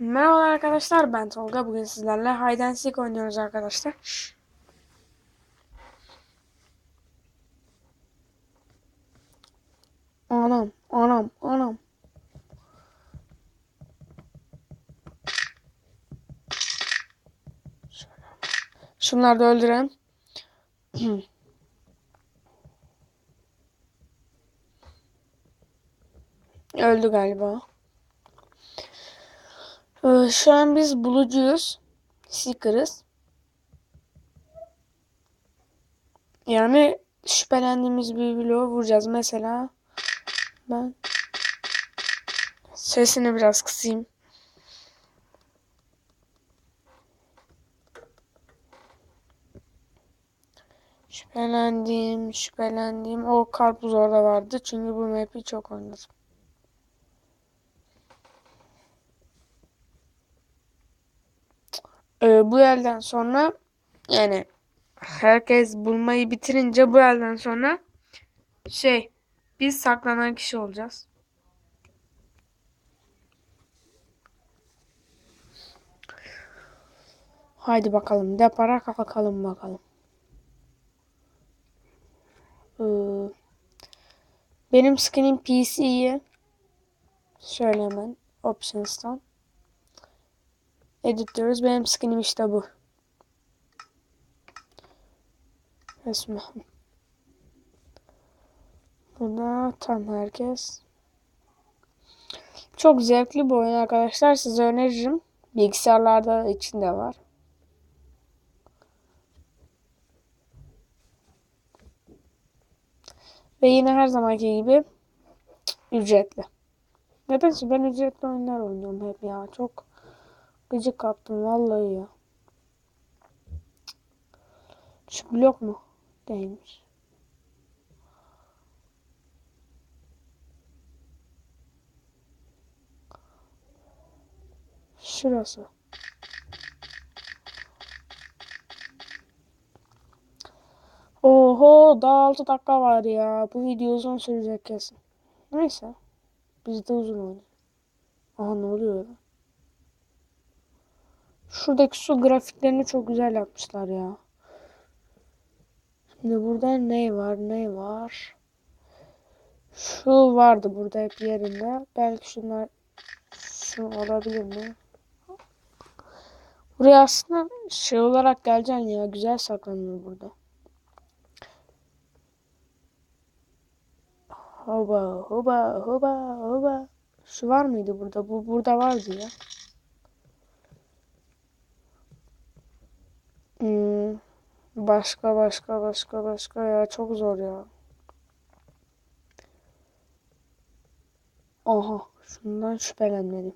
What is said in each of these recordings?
Merhaba arkadaşlar ben Tolga. Bugün sizlerle Hide and Seek oynuyoruz arkadaşlar. Anam, anam, anam. Şunları da öldürelim. Öldü galiba. Ee, şu an biz bulucuyuz. Seeker'ız. Yani şüphelendiğimiz bir bloğu vuracağız. Mesela ben sesini biraz kısayım. Şüphelendiğim, şüphelendiğim o karpuz orada vardı. Çünkü bu map'i çok oynadım. Ee, bu elden sonra yani herkes bulmayı bitirince bu elden sonra şey biz saklanan kişi olacağız. Haydi bakalım depara kalkalım bakalım. Ee, benim skinim PC'yi şöyle hemen options'tan edit diyoruz. Benim skinim işte bu. Resmi. Buna tam herkes. Çok zevkli bu oyun arkadaşlar. Size öneririm. Bilgisayarlarda içinde var. Ve yine her zamanki gibi ücretli. Nedense ben ücretli oyunlar oynuyorum hep ya. Çok gıcık kaptım vallahi ya. Şu blok mu? Değilmiş. Şurası. Oho daha 6 dakika var ya. Bu video uzun sürecek kesin. Neyse. Biz de uzun oynayalım. Aha ne oluyor? Şuradaki su grafiklerini çok güzel yapmışlar ya. Şimdi burada ne var ne var? Şu vardı burada hep yerinde. Belki şunlar şu olabilir mi? Buraya aslında şey olarak geleceksin ya. Güzel saklanıyor burada. Hoba hoba hoba hoba. Şu var mıydı burada? Bu burada vardı ya. Hmm, başka başka başka başka ya çok zor ya. Aha şundan şüphelenmedim.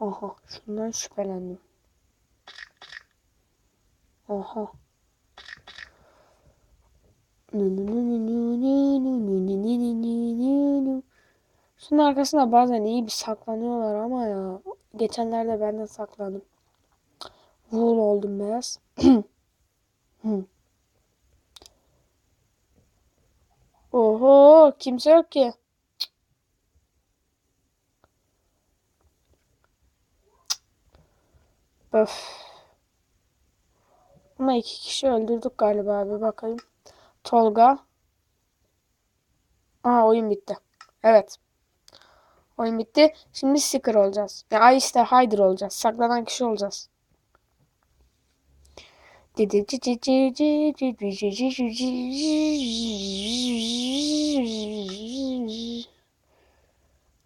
Aha şundan şüphelendim. Aha. Şunun arkasında bazen iyi bir saklanıyorlar ama ya. Geçenlerde ben de saklandım. Wool oldum beyaz. Oho kimse yok ki. Öf. Ama iki kişi öldürdük galiba abi bakayım. Tolga. Aa oyun bitti. Evet. Oyun bitti. Şimdi sticker olacağız. Ya ay işte Hyder olacağız. Saklanan kişi olacağız.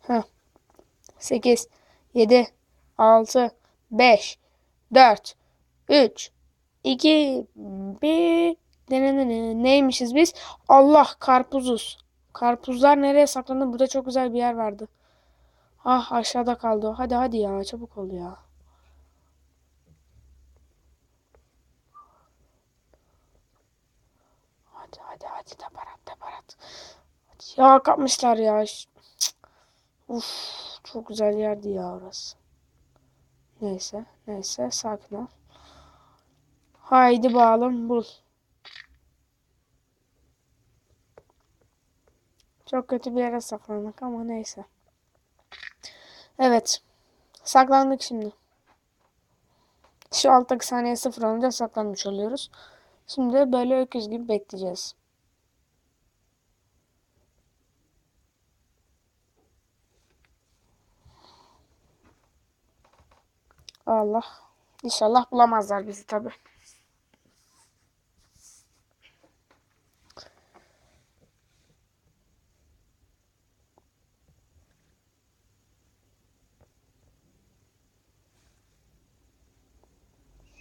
Heh. 8 7 6 5 4 3 2 1 Neymişiz biz? Allah karpuzuz. Karpuzlar nereye saklandı? Burada çok güzel bir yer vardı. Ah aşağıda kaldı. Hadi hadi ya çabuk ol ya. Hadi hadi hadi teparat teparat. Hadi. Ya kapmışlar ya. Uf çok güzel yerdi ya orası. Neyse neyse sakin ol. Haydi bağlım bul. Çok kötü bir yere saklandık ama neyse. Evet. Saklandık şimdi. Şu alttaki saniye sıfır olunca saklanmış oluyoruz. Şimdi böyle öküz gibi bekleyeceğiz. Allah. İnşallah bulamazlar bizi tabi.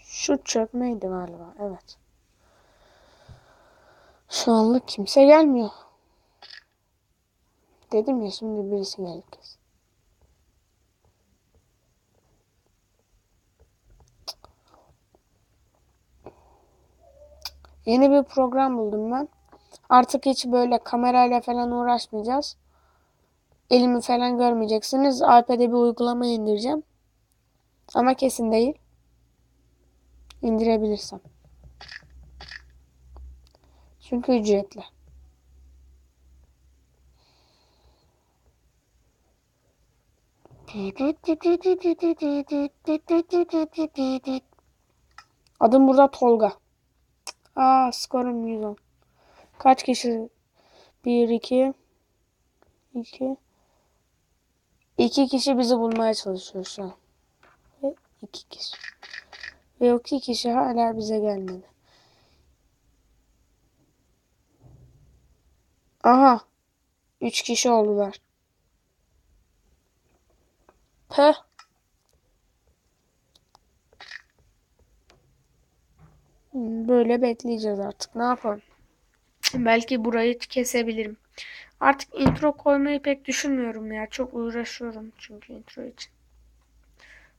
Şu çökmeydi galiba. Evet. Şu anlık kimse gelmiyor. Dedim ya şimdi birisi gelecek. Yeni bir program buldum ben. Artık hiç böyle kamerayla falan uğraşmayacağız. Elimi falan görmeyeceksiniz. iPad'e bir uygulama indireceğim. Ama kesin değil. İndirebilirsem. Çünkü ücretli. Adım burada Tolga. Aa skorum 110. Kaç kişi? 1, 2, 2, 2 kişi bizi bulmaya çalışıyor şu an. Ve 2 kişi. Ve o 2 kişi hala bize gelmedi. Aha. 3 kişi oldular. Hmm, Böyle bekleyeceğiz artık. Ne yapalım? Belki burayı kesebilirim. Artık intro koymayı pek düşünmüyorum ya. Çok uğraşıyorum çünkü intro için.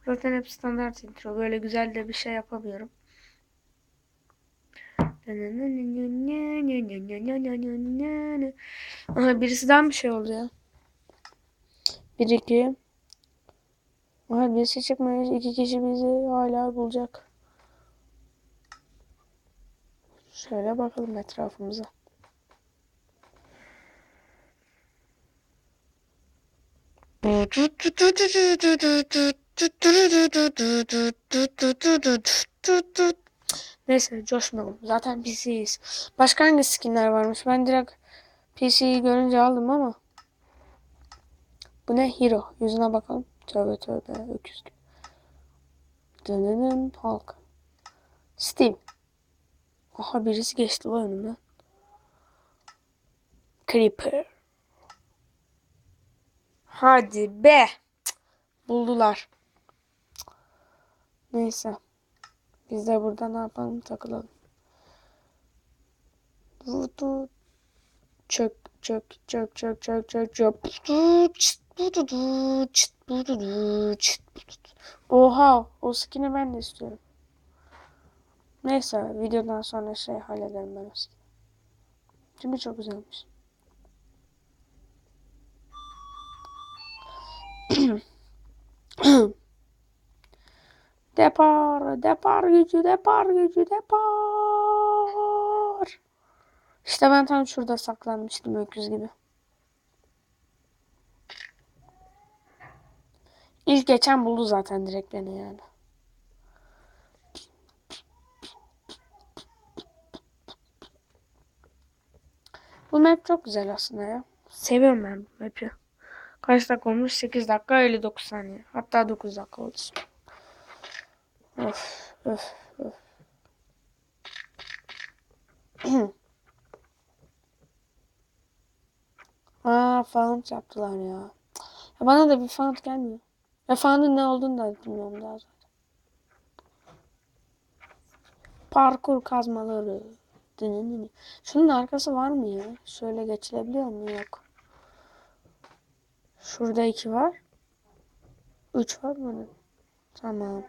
Zaten hep standart intro. Böyle güzel de bir şey yapamıyorum. Aha birisinden bir şey oldu ya. Bir iki. Aha birisi çıkmış. İki kişi bizi hala bulacak. Şöyle bakalım etrafımıza. Neyse coşmayalım. Zaten PC'yiz. Başka hangi skinler varmış? Ben direkt PC'yi görünce aldım ama. Bu ne? Hero. Yüzüne bakalım. Tövbe tövbe. Öküz gibi. Dönünün Hulk. Steve. Aha birisi geçti lan önüme. Creeper. Hadi be. Cık, Buldular. Cık. Neyse. Biz de burada ne yapalım takılalım. Vurdu. Çök çök çök çök çök çök çök. Oha o skin'i ben de istiyorum. Neyse videodan sonra şey hallederim ben o skin'i. Çünkü çok güzelmiş. Depar, depar gücü, depar gücü, depar. İşte ben tam şurada saklanmıştım öküz gibi. İlk geçen buldu zaten direkt beni yani. Bu map çok güzel aslında ya. Seviyorum ben bu map'i. Kaç dakika olmuş? 8 dakika 59 saniye. Hatta 9 dakika oldu. Öf, öf. Aa found yaptılar ya. ya. Bana da bir found gelmiyor. Ve found'un ne olduğunu da bilmiyorum daha zaten. Parkur kazmaları. Dınınını. Şunun arkası var mı ya? Şöyle geçilebiliyor mu? Yok. Şurada iki var. Üç var mı? Tamam.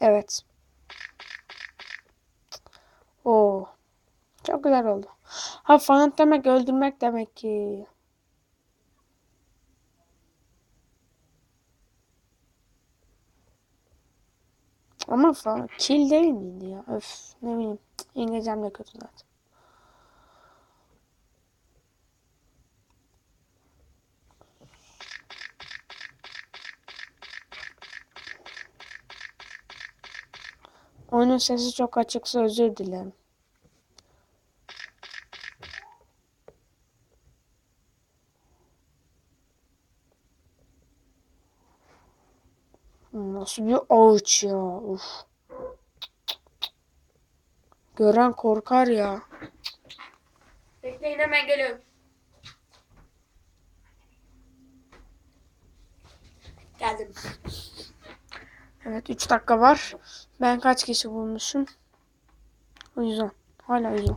Evet. Oo. Çok güzel oldu. Ha found demek öldürmek demek ki. Ama falan. Kill değil miydi ya? Öf ne bileyim. İngilizcem de kötü zaten. Oyunun sesi çok açıksa özür dilerim. Nasıl bir avuç ya. Uf. Gören korkar ya. Bekleyin hemen geliyorum. Geldim. Evet 3 dakika var. Ben kaç kişi bulmuşum? O yüzden. Hala yüzden.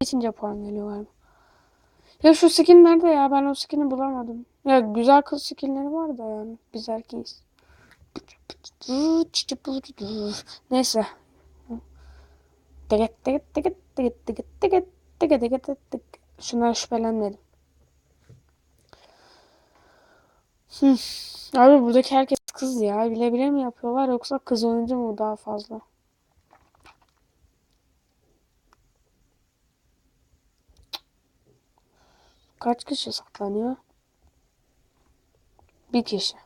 Geçince puan geliyor galiba. Ya şu skin nerede ya? Ben o skin'i bulamadım. Ya güzel kız skinleri var da yani. Biz erkeğiz. Neyse. Şundan şüphelenmedim. Hı. Abi buradaki herkes kız ya. Bile bile mi yapıyorlar yoksa kız oyuncu mu daha fazla? Kaç kişi saklanıyor? Bir kişi.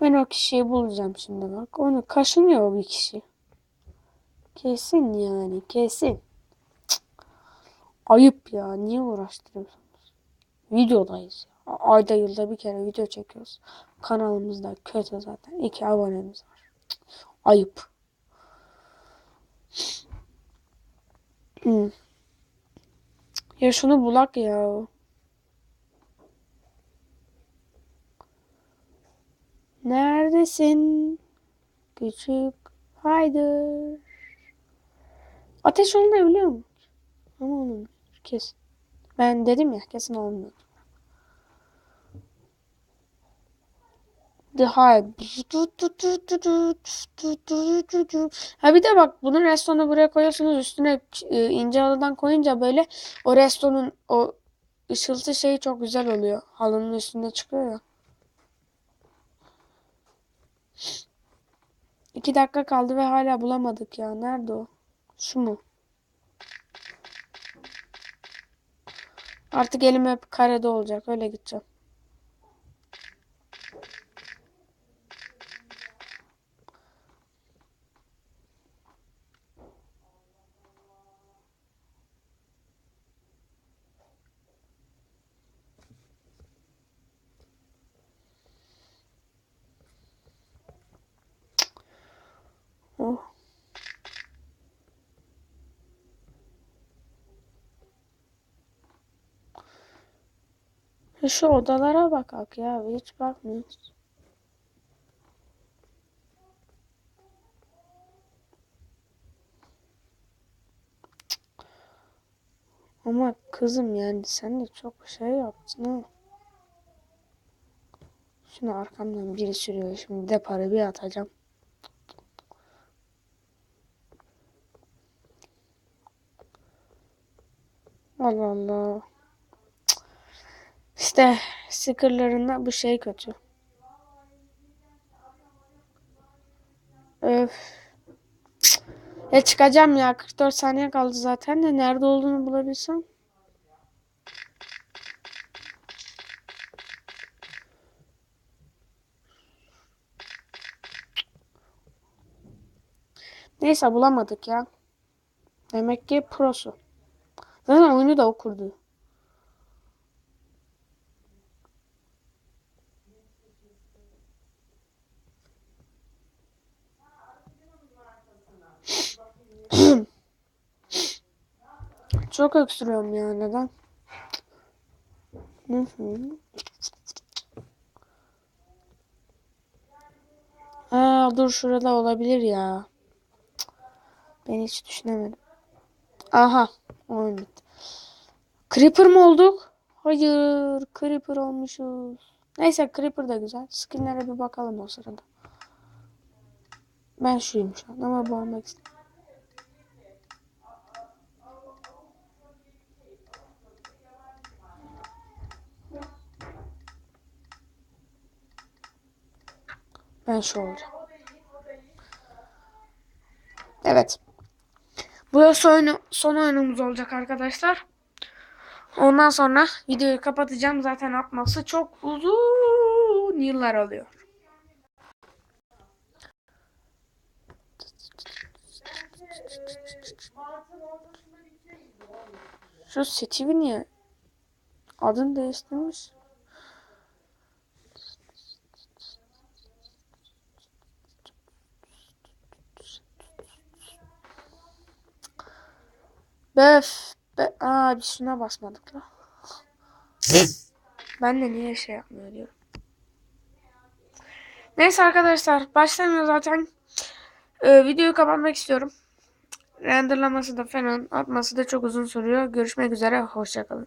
Ben o kişiyi bulacağım şimdi bak. Onu kaşınıyor o bir kişi. Kesin yani kesin. Cık. Ayıp ya. Niye uğraştırıyorsunuz? Videodayız. Ayda yılda bir kere video çekiyoruz. Kanalımızda kötü zaten. İki abonemiz var. Cık. Ayıp. Hmm. Ya şunu bulak ya. Neredesin? Küçük Haydar. Ateş olmayı biliyor musun? Ama olmuyor. Kesin. Ben dedim ya kesin olmuyor. Hive. Ha bir de bak bunun restoranu buraya koyuyorsunuz üstüne e, ince halıdan koyunca böyle o restoranın o ışıltı şeyi çok güzel oluyor. Halının üstünde çıkıyor ya. İki dakika kaldı ve hala bulamadık ya. Nerede o? Şu mu? Artık elim hep karede olacak. Öyle gideceğim. Şu odalara bakak ya. Hiç bakmıyoruz. Ama kızım yani sen de çok şey yaptın ha. Şunu arkamdan biri sürüyor. Şimdi deparı bir atacağım. Allah Allah. İşte stickerlarında bu şey kötü. Öf. Ya çıkacağım ya. 44 saniye kaldı zaten de nerede olduğunu bulabilsem. Neyse bulamadık ya. Demek ki prosu. Zaten oyunu da o Çok öksürüyorum ya neden? Aa, dur şurada olabilir ya. Ben hiç düşünemedim. Aha. Oyun Creeper mı olduk? Hayır. Creeper olmuşuz. Neyse Creeper da güzel. Skinlere bir bakalım o sırada. Ben şuyum şu an ama bu olmak istedim. Ben şu olacağım. Evet. Bu da son, oyunumuz olacak arkadaşlar. Ondan sonra videoyu kapatacağım. Zaten atması çok uzun yıllar alıyor. Şu Steve niye adını değiştirmiş? Böf. Be Aa bir şuna basmadık la. Ben de niye şey yapmıyor diyorum. Neyse arkadaşlar başlamıyor zaten. Ee, videoyu kapatmak istiyorum. Renderlaması da falan atması da çok uzun sürüyor. Görüşmek üzere. Hoşçakalın.